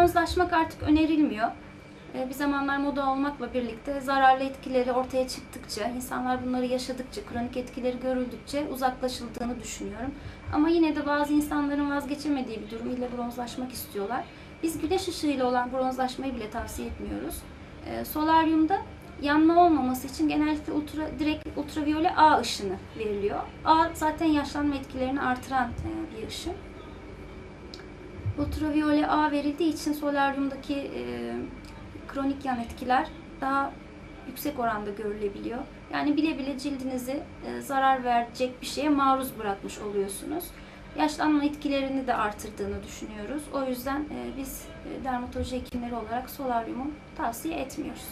bronzlaşmak artık önerilmiyor. Ee, Bir zamanlar moda olmakla birlikte zararlı etkileri ortaya çıktıkça, insanlar bunları yaşadıkça, kronik etkileri görüldükçe uzaklaşıldığını düşünüyorum. Ama yine de bazı insanların vazgeçemediği bir durum ile bronzlaşmak istiyorlar. Biz güneş ışığıyla olan bronzlaşmayı bile tavsiye etmiyoruz. Ee, Solaryumda yanma olmaması için genellikle ultra, direkt ultraviyole A ışını veriliyor. A zaten yaşlanma etkilerini artıran e, bir ışın. Ultraviyole A verildiği için solaryumdaki e, kronik yan etkiler daha yüksek oranda görülebiliyor. Yani bile bile cildinizi e, zarar verecek bir şeye maruz bırakmış oluyorsunuz. Yaşlanma etkilerini de artırdığını düşünüyoruz. O yüzden e, biz e, dermatoloji hekimleri olarak solaryumu tavsiye etmiyoruz.